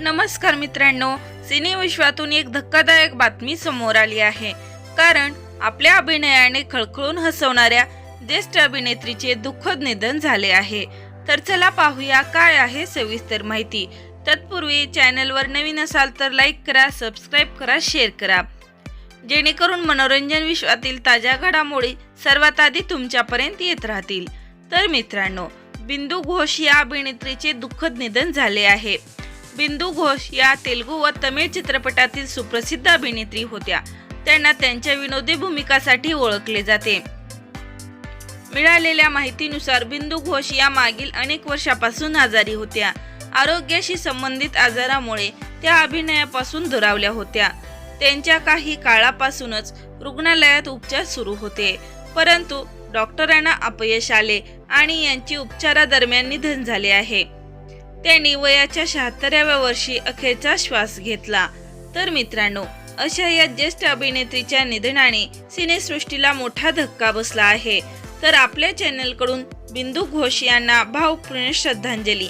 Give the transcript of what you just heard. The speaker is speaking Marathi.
नमस्कार मित्रांनो सिनेविश्वातून एक धक्कादायक बातमी समोर आली आहे. कारण आपल्या अभिनयाने खळखळून हसवणाऱ्या ज्येष्ठ अभिनेत्रीचे दुःखद निधन झाले आहे. तर चला पाहूया काय आहे सविस्तर माहिती. तत्पूर्वी चॅनलवर नवीन असाल तर लाईक करा सबस्क्राईब करा शेअर करा. जेणेकरून मनोरंजन विश्वातील ताज्या घडामोडी सर्वात आधी तुमच्यापर्यंत येत राहतील. तर मित्रांनो बिंदू घोष या अभिनेत्रीचे दुःखद निधन झाले आहे. बिंदू घोष या तेलुगू व तमिळ चित्रपटातील सुप्रसिद्ध अभिनेत्री होत्या. त्यांना त्यांच्या विनोदी भूमिकासाठी ओळखले जाते. मिळालेल्या माहितीनुसार बिंदू घोष या मागील अनेक वर्षापासून आजारी होत्या. आरोग्याशी संबंधित आजारामुळे त्या अभिनयापासून दुरावल्या होत्या. त्यांच्या काही काळापासूनच रुग्णालयात उपचार सुरू होते. परंतु डॉक्टरांना अपयश आले आणि यांची उपचारादरम्यान निधन झाले आहे. त्यांनी वयाच्या शहात्तराव्या वर्षी अखेरचा श्वास घेतला. तर मित्रांनो अशा या ज्येष्ठ अभिनेत्रीच्या निधनाने सिनेसृष्टीला मोठा धक्का बसला आहे. तर आपल्या चॅनलकडून बिंदू घोष यांना भावपूर्ण श्रद्धांजली.